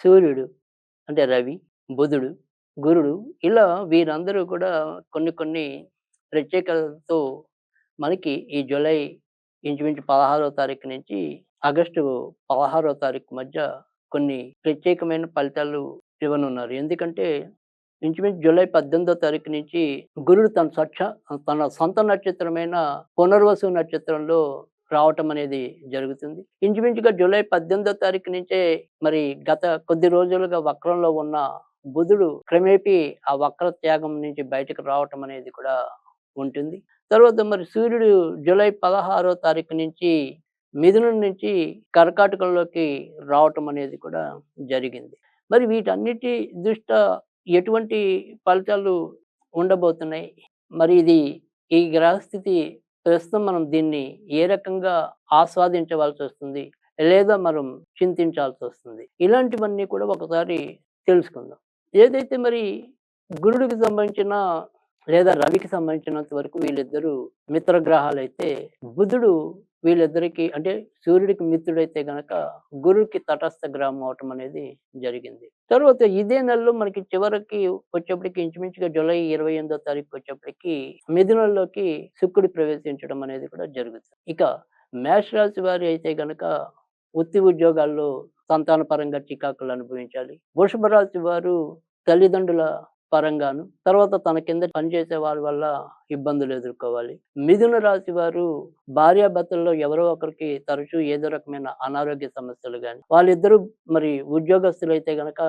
సూర్యుడు అంటే రవి, బుధుడు, గురుడు ఇలా వీరందరూ కూడా కొన్ని కొన్ని ప్రత్యేకతతో మనకి ఈ జూలై ఇంచుమించు 16వ తారీఖు నుంచి ఆగస్టు 16వ తారీఖు మధ్య కొన్ని ప్రత్యేకమైన ఫలితాలు ఇవ్వనున్నారు. ఎందుకంటే ఇంచుమించు జూలై 18వ తారీఖు నుంచి గురుడు తన స్వచ్ఛ తన సొంత నక్షత్రమైన పునర్వసు నక్షత్రంలో రావటం అనేది జరుగుతుంది. ఇంచుమించుగా జూలై 18వ తారీఖు నుంచే మరి గత కొద్ది రోజులుగా వక్రంలో ఉన్న బుధుడు క్రమేపీ ఆ వక్ర త్యాగం నుంచి బయటకు రావటం అనేది కూడా ఉంటుంది. తర్వాత మరి సూర్యుడు జూలై 16వ తారీఖు నుంచి మిథునం నుంచి కర్కాటకంలోకి రావటం అనేది కూడా జరిగింది. మరి వీటన్నిటి దృష్ట్యా ఎటువంటి ఫలితాలు ఉండబోతున్నాయి? మరి ఇది ఈ గ్రహస్థితి ప్రస్తుతం మనం దీన్ని ఏ రకంగా ఆస్వాదించవలసి వస్తుంది లేదా మనం చింతించాల్సి వస్తుంది ఇలాంటివన్నీ కూడా ఒకసారి తెలుసుకుందాం. ఏదైతే మరి గురుడికి సంబంధించిన లేదా రవికి సంబంధించినంత వరకు వీళ్ళిద్దరూ అయితే బుధుడు వీళ్ళిద్దరికీ అంటే సూర్యుడికి మిత్రుడైతే గనక గురుడికి తటస్థ గ్రహం అవటం అనేది జరిగింది. తర్వాత ఇదే నెలలో మనకి చివరికి వచ్చేప్పటికి ఇంచుమించుగా జూలై 28వ తారీఖు వచ్చేప్పటికి మిథునంలోకి శుక్రుడు ప్రవేశించడం అనేది కూడా జరుగుతుంది. ఇక మేషరాశి వారి అయితే గనక వృత్తి ఉద్యోగాల్లో సంతాన పరంగా చికాకులు అనుభవించాలి. వృషభ రాశి వారు తల్లిదండ్రుల పరంగాను, తర్వాత తన కింద పనిచేసే వారి వల్ల ఇబ్బందులు ఎదుర్కోవాలి. మిథున రాశి వారు భార్యాభర్తల్లో ఎవరో ఒకరికి తరచూ ఏదో రకమైన అనారోగ్య సమస్యలు గాని, వాళ్ళిద్దరూ మరి ఉద్యోగస్తులు అయితే గనక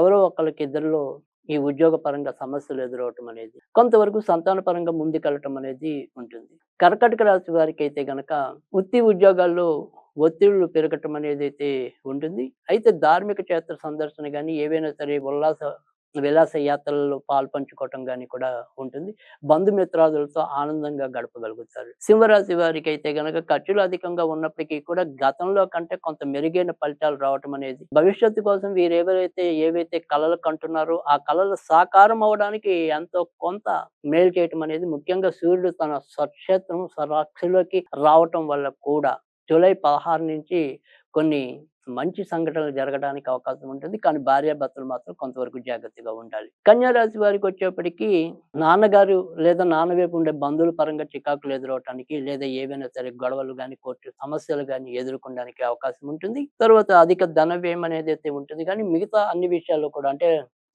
ఎవరో ఒకరికి ఇద్దరిలో ఈ ఉద్యోగ పరంగా సమస్యలు ఎదురవటం అనేది, కొంతవరకు సంతాన పరంగా ముందుకెళ్ళటం అనేది ఉంటుంది. కర్కటక రాశి వారికి అయితే గనక వృత్తి ఉద్యోగాల్లో ఒత్తిళ్ళు పెరగటం అనేది అయితే ఉంటుంది. అయితే ధార్మిక క్షేత్ర సందర్శన కానీ ఏవైనా సరే ఉల్లాస విలాస యాత్రలలో పాల్పంచుకోవటం కానీ కూడా ఉంటుంది. బంధుమిత్రాదులతో ఆనందంగా గడపగలుగుతారు. సింహరాశి అయితే గనక ఖర్చులు అధికంగా ఉన్నప్పటికీ కూడా గతంలో కంటే కొంత మెరుగైన ఫలితాలు రావటం అనేది, భవిష్యత్తు కోసం వీరెవరైతే ఏవైతే కళలు కంటున్నారో ఆ కళలు సాకారం అవ్వడానికి ఎంతో కొంత మేలు చేయటం అనేది ముఖ్యంగా సూర్యుడు తన స్వక్షేత్రం స్వరాక్షలోకి రావటం వల్ల కూడా జూలై 16 నుంచి కొన్ని మంచి సంఘటనలు జరగడానికి అవకాశం ఉంటుంది. కానీ భార్యాభర్తలు మాత్రం కొంతవరకు జాగ్రత్తగా ఉండాలి. కన్యారాశి వారికి వచ్చేప్పటికీ నాన్నగారు లేదా నాన్న వైపు ఉండే బంధువుల పరంగా చికాకులు ఎదురవటానికి లేదా ఏవైనా సరే గొడవలు కానీ కోర్టు సమస్యలు కానీ ఎదుర్కొనడానికి అవకాశం ఉంటుంది. తర్వాత అధిక ధన వ్యయం అనేది అయితే ఉంటుంది కానీ మిగతా అన్ని విషయాల్లో కూడా అంటే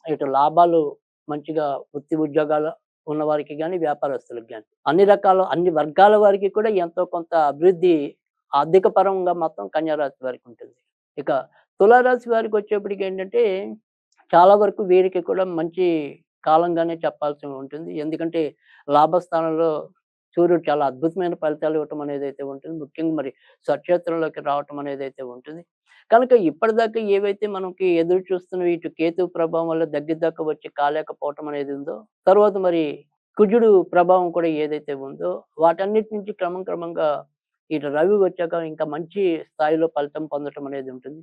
ఇటు లాభాలు మంచిగా వృత్తి ఉద్యోగాలు ఉన్న వారికి కానీ వ్యాపారస్తులకు కానీ అన్ని రకాల అన్ని వర్గాల వారికి కూడా ఎంతో కొంత అభివృద్ధి ఆర్థిక పరంగా మాత్రం కన్యారాశి వారికి ఉంటుంది. ఇక తులారాశి వారికి వచ్చేప్పటికి ఏంటంటే చాలా వరకు వీరికి కూడా మంచి కాలంగానే చెప్పాల్సి ఉంటుంది. ఎందుకంటే లాభస్థానంలో సూర్యుడు చాలా అద్భుతమైన ఫలితాలు ఇవ్వటం అనేది అయితే ఉంటుంది. ముఖ్యంగా మరి స్వక్షేత్రంలోకి రావటం అనేది అయితే ఉంటుంది. కనుక ఇప్పటిదాకా ఏవైతే మనకి ఎదురు చూస్తున్న ఇటు కేతు ప్రభావం వల్ల దగ్గర దాకా వచ్చి కాలేకపోవటం అనేది ఉందో, తర్వాత మరి కుజుడు ప్రభావం కూడా ఏదైతే ఉందో వాటన్నిటి నుంచి క్రమం క్రమంగా ఇటు రవి వచ్చాక ఇంకా మంచి స్థాయిలో ఫలితం పొందటం అనేది ఉంటుంది.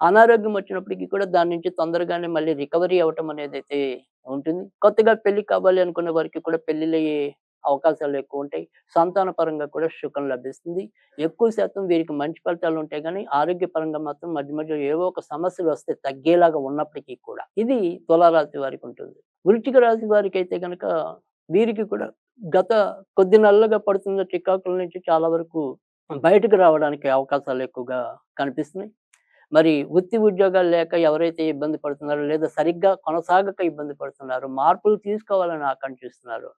అనారోగ్యం వచ్చినప్పటికీ కూడా దాని నుంచి తొందరగానే మళ్ళీ రికవరీ అవ్వటం అనేది అయితే ఉంటుంది. కొత్తగా పెళ్ళి కావాలి అనుకున్న వారికి కూడా పెళ్ళిళ్ళయ్యే అవకాశాలు ఎక్కువ ఉంటాయి. సంతాన పరంగా కూడా సుఖం లభిస్తుంది. ఎక్కువ శాతం వీరికి మంచి ఫలితాలు ఉంటాయి గానీ ఆరోగ్యపరంగా మాత్రం మధ్య మధ్యలో ఏవో ఒక సమస్యలు వస్తే తగ్గేలాగా ఉన్నప్పటికీ కూడా ఇది తులారాశి వారికి ఉంటుంది. వృశ్చిక రాశి అయితే గనుక వీరికి కూడా గత కొద్ది నెలలుగా పడుతున్న చికాకుల నుంచి చాలా వరకు బయటకు రావడానికి అవకాశాలు ఎక్కువగా కనిపిస్తున్నాయి. మరి వృత్తి ఉద్యోగాలు లేక ఎవరైతే ఇబ్బంది పడుతున్నారో లేదా సరిగ్గా కొనసాగక ఇబ్బంది పడుతున్నారో, మార్పులు తీసుకోవాలని ఆకాంక్షిస్తున్నారు